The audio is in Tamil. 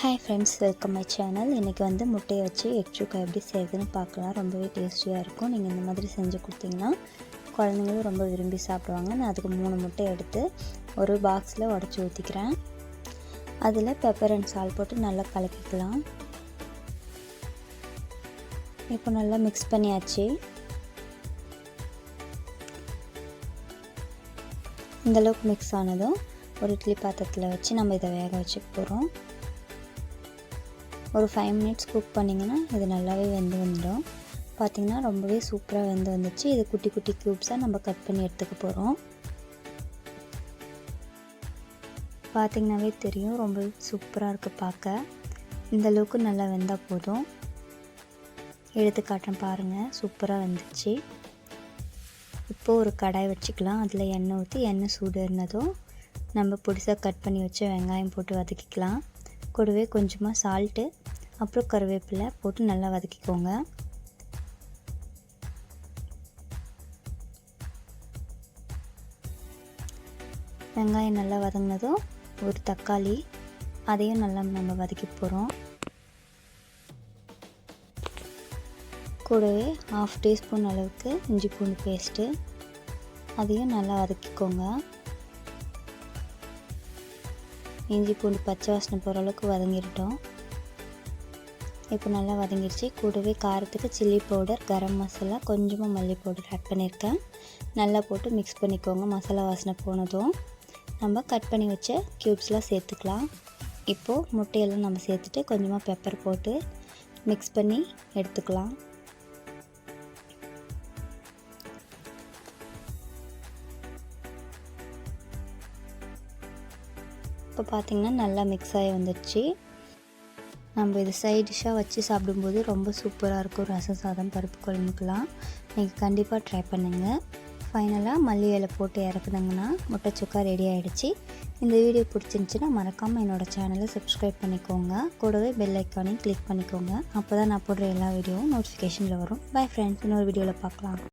Hi friends welcome my channel இன்றைக்கி வந்து முட்டையை வச்சு எக் சுக்கா எப்படி செய்யுதுன்னு பார்க்கலாம். ரொம்பவே டேஸ்டியாக இருக்கும். நீங்கள் இந்த மாதிரி செஞ்சு கொடுத்தீங்கன்னா குழந்தைங்களும் ரொம்ப விரும்பி சாப்பிடுவாங்க. நான் அதுக்கு மூணு முட்டை எடுத்து ஒரு பாக்ஸில் உடச்சி ஊற்றிக்கிறேன் அதில் பெப்பர் அண்ட் சால் போட்டு நல்லா கலக்கிக்கலாம். இப்போ நல்லா மிக்ஸ் பண்ணியாச்சு. இந்தளவுக்கு மிக்ஸ் ஆனதும் ஒரு இட்லி பாத்திரத்தில் வச்சு நம்ம இதை வேக வச்சுக்க போகிறோம் ஒரு ஃபைவ் மினிட்ஸ் குக் பண்ணிங்கன்னா இது நல்லாவே வெந்து வந்துடும். பார்த்திங்கன்னா ரொம்பவே சூப்பராக வெந்து வந்துச்சு. இது குட்டி குட்டி க்யூப்ஸாக நம்ம கட் பண்ணி எடுத்துக்க போகிறோம் பார்த்திங்கனாவே தெரியும் ரொம்ப சூப்பராக இருக்குது பார்க்க இந்த அளவுக்கு நல்லா வெந்தால் போதும். எடுத்து காட்டுறேன் பாருங்கள் சூப்பராக வந்துச்சு. இப்போது ஒரு கடாய் வச்சுக்கலாம். அதில் எண்ணெய் ஊற்றி எண்ணெய் சூடு இருந்ததும் நம்ம புதுசாக கட் பண்ணி வச்சு வெங்காயம் போட்டு வதக்கிக்கலாம். கூடவே கொஞ்சமாக சால்ட்டு அப்புறம் கருவேப்பிலை போட்டு நல்லா வதக்கிக்கோங்க. வெங்காயம் நல்லா வதங்கினதும் ஒரு தக்காளி அதையும் நல்லா நம்ம வதக்கி போகிறோம் கூடவே ஹாஃப் டீஸ்பூன் அளவுக்கு இஞ்சி பூண்டு பேஸ்ட்டு அதையும் நல்லா வதக்கிக்கோங்க. இஞ்சி பூண்டு பச்சை வாசனை போகிற அளவுக்கு வதங்கிட்டோம் இப்போ நல்லா வதங்கிடுச்சு. கூடவே காரத்துக்கு சில்லி பவுடர் கரம் மசாலா கொஞ்சமாக மல்லி பவுடர் ஆட் பண்ணியிருக்கேன். நல்லா போட்டு மிக்ஸ் பண்ணிக்கோங்க மசாலா வாசனை போனதும். நம்ம கட் பண்ணி வச்ச க்யூப்ஸ்லாம் சேர்த்துக்கலாம். இப்போது முட்டையெல்லாம் நம்ம சேர்த்துட்டு கொஞ்சமாக பெப்பர் போட்டு மிக்ஸ் பண்ணி எடுத்துக்கலாம். இப்போ பார்த்திங்கன்னா நல்லா மிக்ஸ் ஆகி வந்துடுச்சு. நம்ம இது சைட் டிஷ்ஷாக வச்சு சாப்பிடும்போது ரொம்ப சூப்பராக இருக்கும். ரசம் சாதம் பருப்பு குழம்புக்கெலாம் நீங்கள் கண்டிப்பாக ட்ரை பண்ணுங்கள் ஃபைனலாக மல்லி இலை போட்டு இறக்குனாங்கன்னா முட்டை சுக்கா ரெடி ஆகிடுச்சு இந்த வீடியோ பிடிச்சிருந்துச்சின்னா மறக்காமல் என்னோடய சேனலை சப்ஸ்கிரைப் பண்ணிக்கோங்க. கூடவே பெல் ஐக்கானையும் கிளிக் பண்ணிக்கோங்க. அப்போ தான் நான் போடுற எல்லா வீடியோவும் நோட்டிஃபிகேஷனில் வரும். பை ஃப்ரெண்ட்ஸ் இன்னொரு வீடியோவில் பார்க்கலாம்.